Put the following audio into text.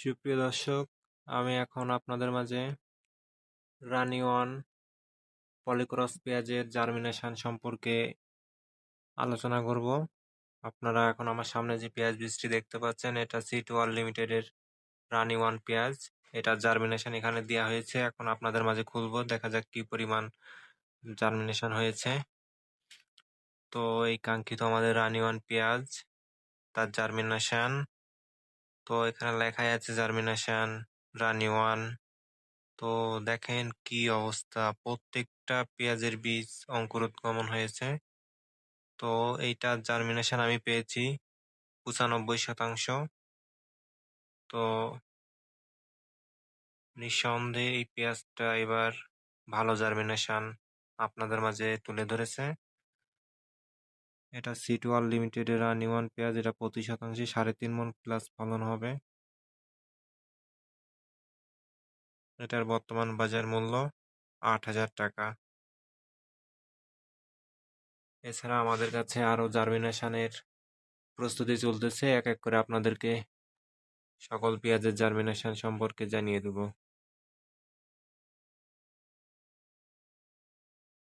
সুপ্রিয় দর্শক, আমি এখন আপনাদের মাঝে রানি ওয়ান পলিক্রস পেঁয়াজের জার্মিনেশন সম্পর্কে আলোচনা করব। আপনারা এখন আমার সামনে যে পেঁয়াজ বীজটি দেখতে পাচ্ছেন, এটা সি টুয়াল লিমিটেডের রানি ওয়ান পেঁয়াজ। এটা জার্মিনেশন এখানে দেওয়া হয়েছে। এখন আপনাদের মাঝে খুলবো, দেখা যাক কি পরিমাণ জার্মিনেশন হয়েছে। তো এই কাঙ্ক্ষিত আমাদের রানি ওয়ান পেঁয়াজ, তার জার্মিনেশন তো এখানে লেখাই আছে জার্মিনেশন রানি ওয়ান তো দেখেন কি অবস্থা, প্রত্যেকটা পেঁয়াজের বীজ অঙ্কুরোদ্গমন হয়েছে। তো এইটা জার্মিনেশন আমি পেয়েছি পঁচানব্বই শতাংশ। তো নিঃসন্দেহে এই পেঁয়াজটা এবার ভালো জার্মিনেশন আপনাদের মাঝে তুলে ধরেছে। এটা সিটওয়াল লিমিটেডের রানি ওয়ান পেঁয়াজ এটা প্রতি শতাংশে সাড়ে তিন মন প্লাস ফলন হবে। এটার বর্তমান বাজার মূল্য আট হাজার টাকা। এছাড়া আমাদের কাছে আরও জার্মিনেশনের প্রস্তুতি চলতেছে, এক এক করে আপনাদেরকে সকল পেঁয়াজের জার্মিনেশন সম্পর্কে জানিয়ে দেবো।